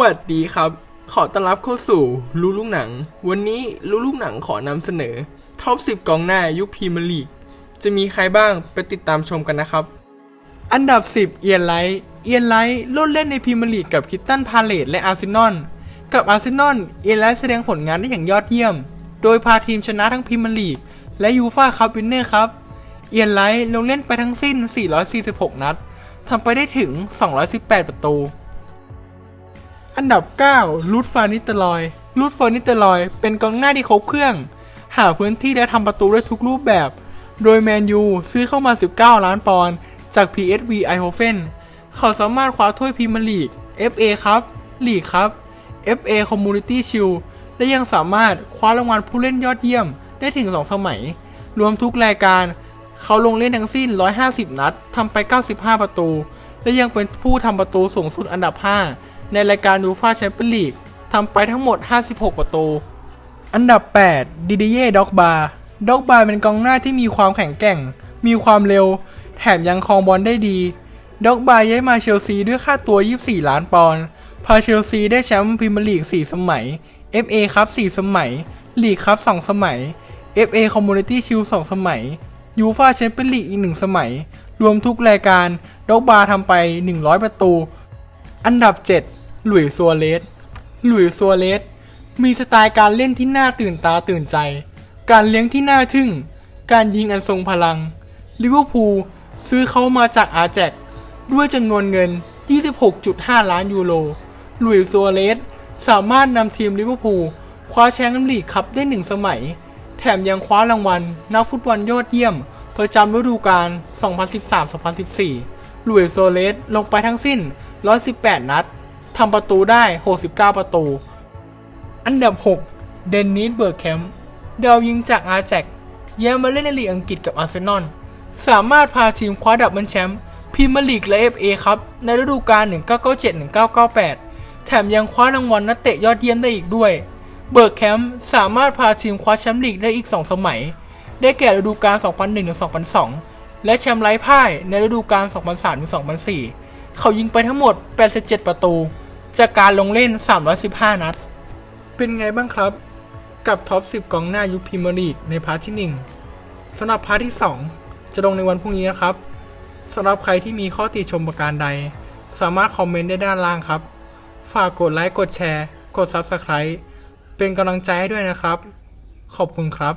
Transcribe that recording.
วัสดีครับ ขอต้อนรับเข้าสู่รู้ลูกหนัง วันนี้รู้ลูกหนังขอนำเสนอท็อป 10กองหน้ายุคพรีเมียร์ลีก จะมีใครบ้างไปติดตามชมกันนะครับ อันดับ 10 เอียนไลท์เอียนไลท์โลดเล่นในพรีเมียร์ลีกกับคิตตันพาเลตและอาร์เซนอลกับอาร์เซนอลเอียนไลท์แสดงผลงานได้อย่างยอดเยี่ยม โดยพาทีมชนะทั้งพรีเมียร์ลีกและยูฟ่าคัพวินเนอร์ครับเอียนไลท์ลงเล่นไปทั้งสิ้น 446 นัดทำไปได้ถึง 218 ประตู อันดับ9ลูดฟานิตอรอยลูดฟานิตอรอย เป็นกองหน้าที่ครบเครื่อง หาพื้นที่และทำประตูได้ทุกรูปแบบ โดยแมนยูซื้อเข้ามา 19 ล้านปอนด์จาก PSV Eindhoven เขาสามารถคว้าถ้วยพรีเมียร์ลีก FA ครับลีกครับ FA Community Shield และยังสามารถคว้ารางวัลผู้เล่นยอดเยี่ยมได้ถึง 2 สมัย รวมทุกรายการ เขาลงเล่นทั้งสิ้น 150 นัดทำไป 95 ประตู และยังเป็นผู้ทำประตูสูงสุดอันดับ 5 ในรายการยูฟาแชมเปี้ยนลีกทำไปทั้งหมด 56 ประตู อันดับ 8 ดิดิเย่ด็อกบาด็อกบาเป็นกองหน้าที่มีความแข็งแกร่ง มีความเร็ว แถมยังครองบอลได้ดี ด็อกบาย้ายมาเชลซีด้วยค่าตัว 24 ล้านปอนด์ พาเชลซีได้แชมป์พรีเมียร์ลีก 4 สมัย FA ครับ 4 สมัย ลีกครับ 2 สมัย FA Community Shield 2 สมัยยูฟาแชมเปี้ยนลีกอีก 1 สมัย รวมทุกรายการด็อกบาทำไป 100 ประตู อันดับ 7 หลุยส์ซัวเรสหลุยส์ซัวเรสมีสไตล์การเล่นที่น่าตื่นตาตื่นใจ การเลี้ยงที่น่าทึ่ง การยิงอันทรงพลัง ลิเวอร์พูลซื้อเขามาจากอาแจกด้วยจำนวนเงิน 26.5 ล้านยูโร หลุยส์ซัวเรสสามารถนำทีมลิเวอร์พูลคว้าแชมป์ลีกคัพได้หนึ่งสมัย แถมยังคว้ารางวัลนักฟุตบอลยอดเยี่ยมประจำฤดูกาล2013-2014 หลุยส์ซัวเรสลงไปทั้งสิ้น 118 นัด ทำประตูได้ 69 ประตู อันดับ 6 เดนนิสเบิร์กแคมป์ดาวยิงจากอาแจกย้ายมาเล่นในลีกอังกฤษกับอาร์เซนอล สามารถพาทีมคว้าดับเบิลแชมป์พรีเมียร์ลีกและ FA ครับ ในฤดูกาล 1997-1998 แถมยังคว้ารางวัลนักเตะยอดเยี่ยมได้อีกด้วย เบิร์กแคมป์สามารถพาทีมคว้าแชมป์ลีกได้อีก 2 สมัย ได้แก่ฤดูกาล 2001-2002 และแชมป์ไร้พ่ายในฤดูกาล 2003-2004 เขายิงไปทั้งหมด 87 ประตู จากการลงเล่น 315 นัด เป็นไงบ้างครับ กับท็อป 10 กองหน้ายุคพรีเมียร์ลีกในพาร์ทที่ 1สำหรับพาร์ทที่ 2 จะลงในวันพรุ่งนี้นะครับสำหรับใครที่มีข้อติชมประการใด สามารถคอมเมนต์ได้ด้านล่างครับ ฝากกดไลค์กดแชร์ กด Subscribe เป็นกำลังใจให้ด้วยนะครับ ขอบคุณครับ